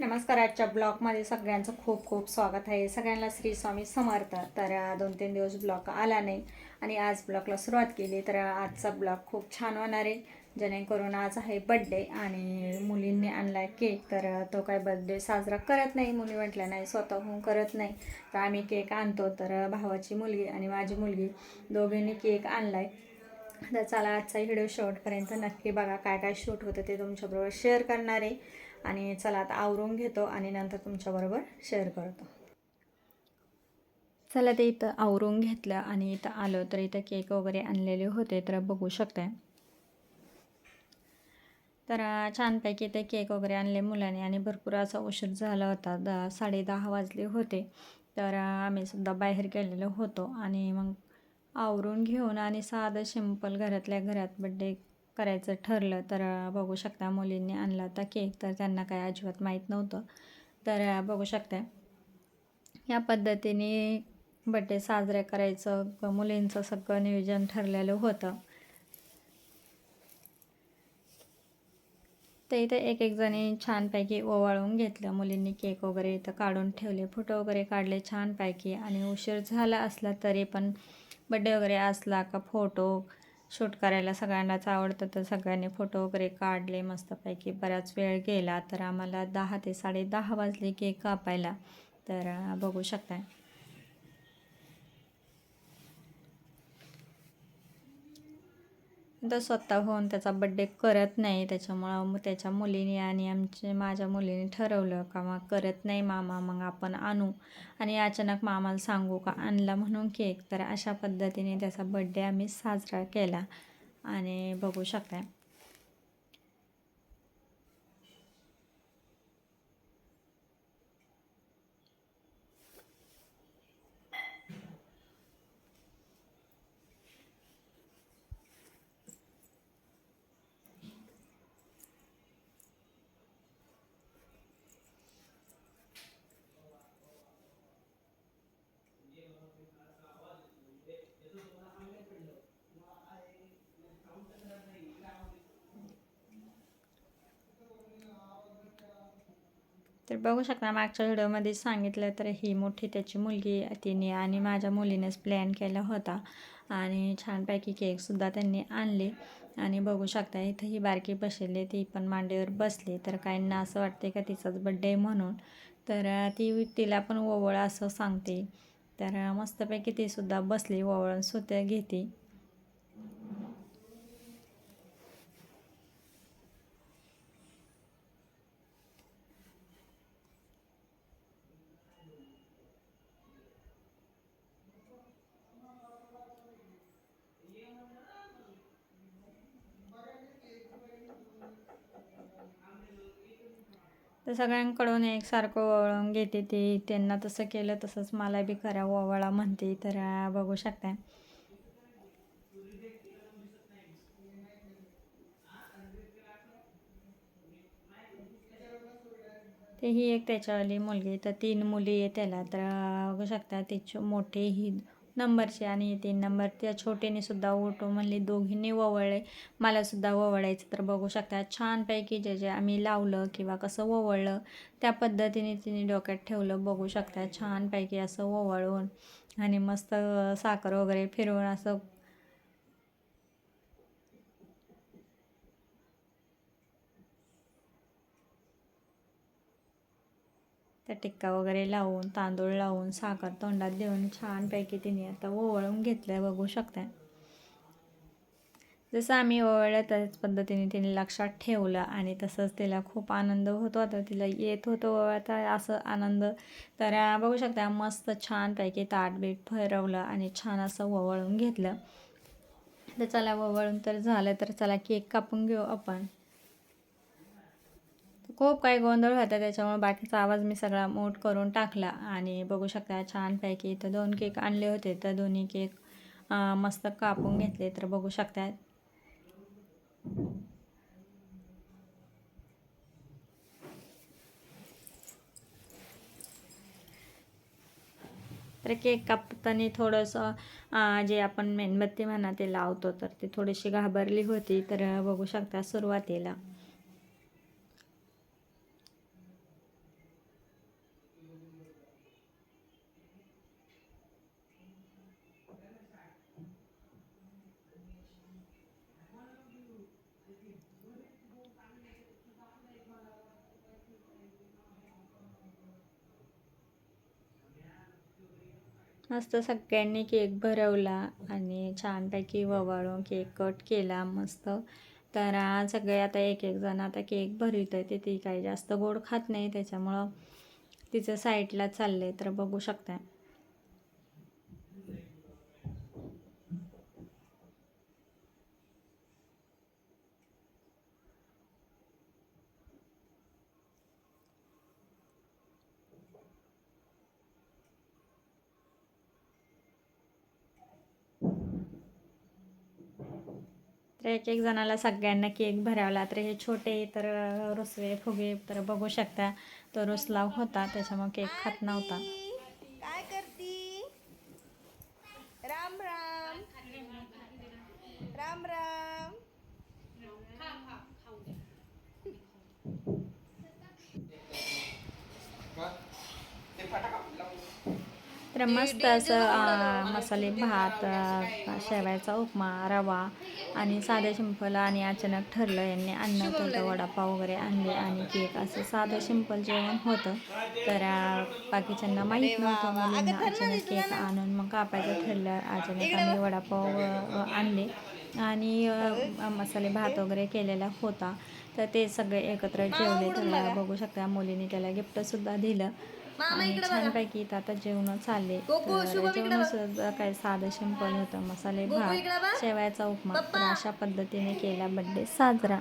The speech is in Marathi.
नमस्कार आजच्या ब्लॉगमध्ये सगळ्यांचं खूप खूप स्वागत आहे. सगळ्यांना श्री स्वामी समर्थ. तर दोन तीन दिवस ब्लॉग आला नाही आणि आज ब्लॉगला सुरुवात केली तर आजचा ब्लॉग खूप छान होणार आहे. जेणेकरून आज आहे बड्डे आणि मुलींनी आणला केक तर तो काय बड्डे साजरा करत नाही मुली म्हटल्या नाही स्वतःहून करत नाही. तर आम्ही केक आणतो. तर भावाची मुलगी आणि माझी मुलगी दोघींनी केक आणलाय. तर चला आजचा व्हिडिओ शेवटपर्यंत नक्की बघा काय काय शूट होतं ते तुमच्याबरोबर शेअर करणार आहे. आणि चला आता आवरून घेतो आणि नंतर तुमच्याबरोबर शेअर करतो. चला ते इथं आवरून घेतलं आणि इथं आलो तर इथं केक वगैरे आणलेले होते तर बघू शकते तर छानपैकी ते केक वगैरे आणले मुलाने आणि भरपूर असा उशीर झाला होता. द साडे दहा वाजले होते. तर आम्ही सुद्धा बाहेर गेलेलो होतो आणि मग आवरून घेऊन आणि साधं सिंपल घरातल्या घरात बड्डे करायचं ठरलं तर बघू शकता मुलींनी आणला होता केक तर त्यांना काय अजिबात माहीत नव्हतं. तर बघू शकता या पद्धतीने बड्डे साजरे करायचं मुलींचं सगळं नियोजन ठरलेलं होतं. ते इथे एक एक जणी छानपैकी ओवाळून घेतलं. मुलींनी केक वगैरे इथं काढून ठेवले फोटो वगैरे काढले छानपैकी. आणि उशीर झाला असला तरी पण बड्डे वगैरे असला का फोटो शूट करायला सगळ्यांनाच आवडतं. तर सगळ्यांनी फोटो वगैरे काढले मस्तपैकी बराच वेळ गेला. तर आम्हाला दहा ते साडे दहा वाजले केक कापायला. तर बघू शकताय. तर स्वतः होऊन त्याचा बड्डे करत नाही त्याच्यामुळं मग त्याच्या मुलीने आणि आमचे माझ्या मुलीने ठरवलं का मग करत नाही मामा मग आपण आणू. आणि अचानक मामाला सांगू का आणला म्हणून केक. तर अशा पद्धतीने त्याचा बड्डे आम्ही साजरा केला. आणि बघू शकता तर बघू शकता मागच्या व्हिडिओमध्ये सांगितलं तर ही मोठी त्याची मुलगी तिने आणि माझ्या मुलीनेच प्लॅन केला होता. आणि छानपैकी केकसुद्धा त्यांनी आणले. आणि बघू शकता इथं ही बारकी बसले ती पण मांडीवर बसली. तर काहींना असं वाटते का तिचाच बड्डे म्हणून. तर ती तिला पण ओवळ असं सांगते. तर मस्तपैकी तीसुद्धा बसली ओवळून सुते घेते. तर सगळ्यांकडून एकसारखं वळून घेते ती. त्यांना तसं केलं तसंच मला बी करा ओवाळा म्हणते. तर बघू शकताय. ते ही एक त्याच्यावाली मुलगी. तर तीन मुली आहे त्याला. तर बघू शकता तिची मोठी ही नंबरचे आणि तीन नंबर त्या छोटीने सुद्धा ओटो म्हणले दोघींनी ववळले. मला सुद्धा ओवळायचं तर बघू शकता छानपैकी जे जे आम्ही लावलं किंवा कसं ओवळलं त्या पद्धतीने तिने डोक्यात ठेवलं. बघू शकता छानपैकी असं ओवळून आणि मस्त साखर वगैरे फिरवून असं त्या टिक्का वगैरे लावून तांदूळ लावून साखर तोंडात देऊन छानपैकी तिने आता ओवळून घेतलं बघू शकताय. जसं आम्ही ओवळलं त्याच पद्धतीने तिने लक्षात ठेवलं आणि तसंच तिला खूप आनंद होत होता. तिला येत होतं ओवळता असं आनंद. तर बघू शकता मस्त छानपैकी ताटबीट भरवलं आणि छान असं ओवळून घेतलं. तर चला ओवळून तर झालं तर चला केक कापून घेऊ आपण. खूप काही गोंधळ होता त्याच्यामुळे बाकीचा आवाज मी सगळा मोठ करून टाकला. आणि बघू शकता छानपैकी इथं दोन केक आणले होते तर दोन्ही केक मस्त कापून घेतले तर बघू शकता. तर केक कापताना थोडंसं जे आपण मेणबत्ती म्हणा ते लावतो तर ती थोडीशी घाबरली होती तर बघू शकता सुरुवातीला. मस्त सगळ्यांनी केक भरवला आणि छानपैकी ववाळून केक कट केला मस्त. तर सगळे आता एक एक जण आता केक भरवित आहे ते ती काही जास्त गोड खात नाही त्याच्यामुळं तिचं साईडला आहे तर बघू शकता तर एक एक जणाला सगळ्यांना केक भरावला. तर हे छोटे तर रुसवे फुगे तर बघू शकता. तो रुसला होता त्याच्यामुळे केक खात नव्हता. तर मस्त असं मसाले भात शेवयाचा उपमा रवा आणि साधं सिंपल आणि अचानक ठरलं यांनी आणणं तर वडापाव वगैरे आणले आणि केक असं साधं सिंपल जेवण होतं. तर बाकीच्यांना माहीत नव्हतं मुलींना अचानक केक आणून मग कापायचं ठरलं. अचानक आम्ही वडापाव आणले आणि मसाले भात वगैरे केलेला होता. तर ते सगळे एकत्र जेवले. तर बघू शकता मुलीने त्याला गिफ्टसुद्धा दिलं. आणि छानपैकी इथं आता जेवण चालले जेवण काय साधं सिंपल होतं मसाले भात शेवयाचा उपमा. तर अशा पद्धतीने केला बड्डे साजरा.